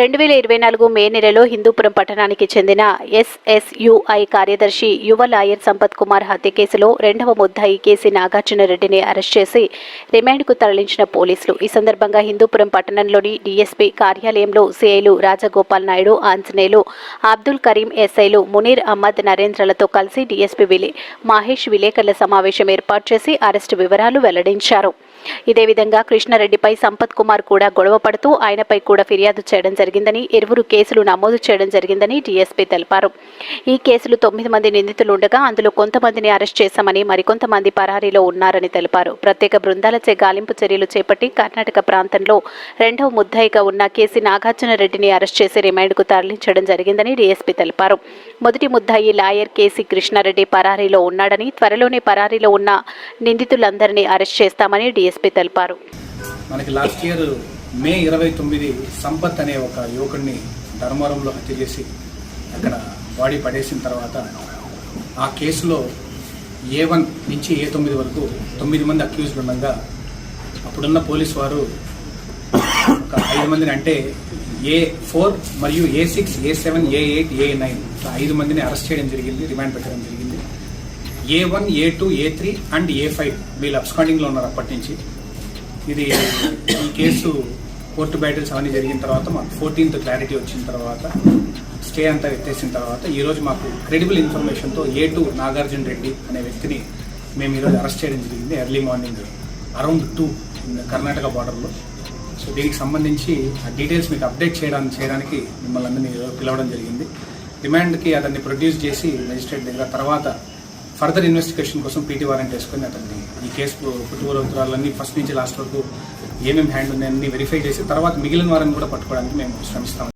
రెండు వేల ఇరవై నాలుగు మే నెలలో హిందూపురం పట్టణానికి చెందిన ఎస్ఎస్యుఐ కార్యదర్శి యువ లాయర్ సంపత్ కుమార్ హత్య కేసులో రెండవ ముద్దాయి కేసీ నాగార్జునరెడ్డిని అరెస్ట్ చేసి రిమాండ్కు తరలించిన పోలీసులు. ఈ సందర్భంగా హిందూపురం పట్టణంలోని డీఎస్పీ కార్యాలయంలో సిఐలు రాజగోపాల్ నాయుడు ఆంజనేయులు అబ్దుల్ కరీం ఎస్ఐలు మునీర్ అహ్మద్ నరేంద్రలతో కలిసి డీఎస్పీ విలే మహేష్ విలేకరుల సమావేశం ఏర్పాటు చేసి అరెస్టు వివరాలు వెల్లడించారు. ఇదే విధంగా కృష్ణారెడ్డిపై సంపత్ కుమార్ కూడా గొడవ పడుతూ ఆయనపై కూడా ఫిర్యాదు చేయడం జరిగిందని ఇరువురు కేసులు నమోదు చేయడం జరిగిందని డీఎస్పీ తెలిపారు. ఈ కేసులు తొమ్మిది మంది నిందితులు ఉండగా అందులో కొంతమందిని అరెస్ట్ చేశామని మరికొంతమంది పరారీలో ఉన్నారని తెలిపారు. ప్రత్యేక బృందాలచే గాలింపు చర్యలు చేపట్టి కర్ణాటక ప్రాంతంలో రెండవ ముద్దాయిగా ఉన్న కేసీ నాగార్జున రెడ్డిని అరెస్ట్ చేసి రిమాండ్కు తరలించడం జరిగిందని డీఎస్పీ తెలిపారు. మొదటి ముద్దాయి లాయర్ కేసీ కృష్ణారెడ్డి పరారీలో ఉన్నాడని త్వరలోనే పరారీలో ఉన్న నిందితులందరినీ అరెస్ట్ చేస్తామని డీఎస్పీ తెలిపారు. మనకి లాస్ట్ ఇయర్ మే ఇరవై తొమ్మిది సంపత్ అనే ఒక యువకుడిని ధర్మవరంలో హత్య చేసి అక్కడ బాడీ పడేసిన తర్వాత ఆ కేసులో ఏ వన్ నుంచి ఏ తొమ్మిది వరకు తొమ్మిది మంది అక్యూజ్డ్ ఉండగా అప్పుడున్న పోలీస్ వారు ఒక ఐదు మందిని అంటే ఏ ఫోర్ మరియు A six A seven A eight A nine ఐదు మందిని అరెస్ట్ చేయడం జరిగింది రిమాండ్ పెట్టడం జరిగింది. A one A two A three and A five వీళ్ళు అబ్స్కాండింగ్లో ఉన్నారు అప్పటి నుంచి ఇది ఈ కేసు కోర్టు బ్యాటిల్స్ అవన్నీ జరిగిన తర్వాత మాకు ఫోర్టీన్త్ క్లారిటీ వచ్చిన తర్వాత స్టే అంతా ఎత్తేసిన తర్వాత ఈరోజు మాకు క్రెడిబుల్ ఇన్ఫర్మేషన్తో ఏ టూ నాగార్జున రెడ్డి అనే వ్యక్తిని మేము ఈరోజు అరెస్ట్ చేయడం జరిగింది early morning around two Karnataka బార్డర్లో సో దీనికి సంబంధించి ఆ డీటెయిల్స్ మీకు అప్డేట్ చేయడానికి చేయడానికి మిమ్మల్ని అందరినీ పిలవడం జరిగింది. డిమాండ్కి అతన్ని ప్రొడ్యూస్ చేసి మెజిస్ట్రేట్ దగ్గర తర్వాత ఫర్దర్ ఇన్వెస్టిగేషన్ కోసం పీటీ వారెంట్ వేసుకొని అతన్ని ఈ కేసు పుట్టుకూరవుతురాలన్నీ ఫస్ట్ నుంచి లాస్ట్ వరకు ఏమేమి హ్యాండ్ ఉన్నాయన్నీ వెరిఫై చేసి తర్వాత మిగిలిన వారిని కూడా పట్టుకోవడానికి మేము శ్రమిస్తాం.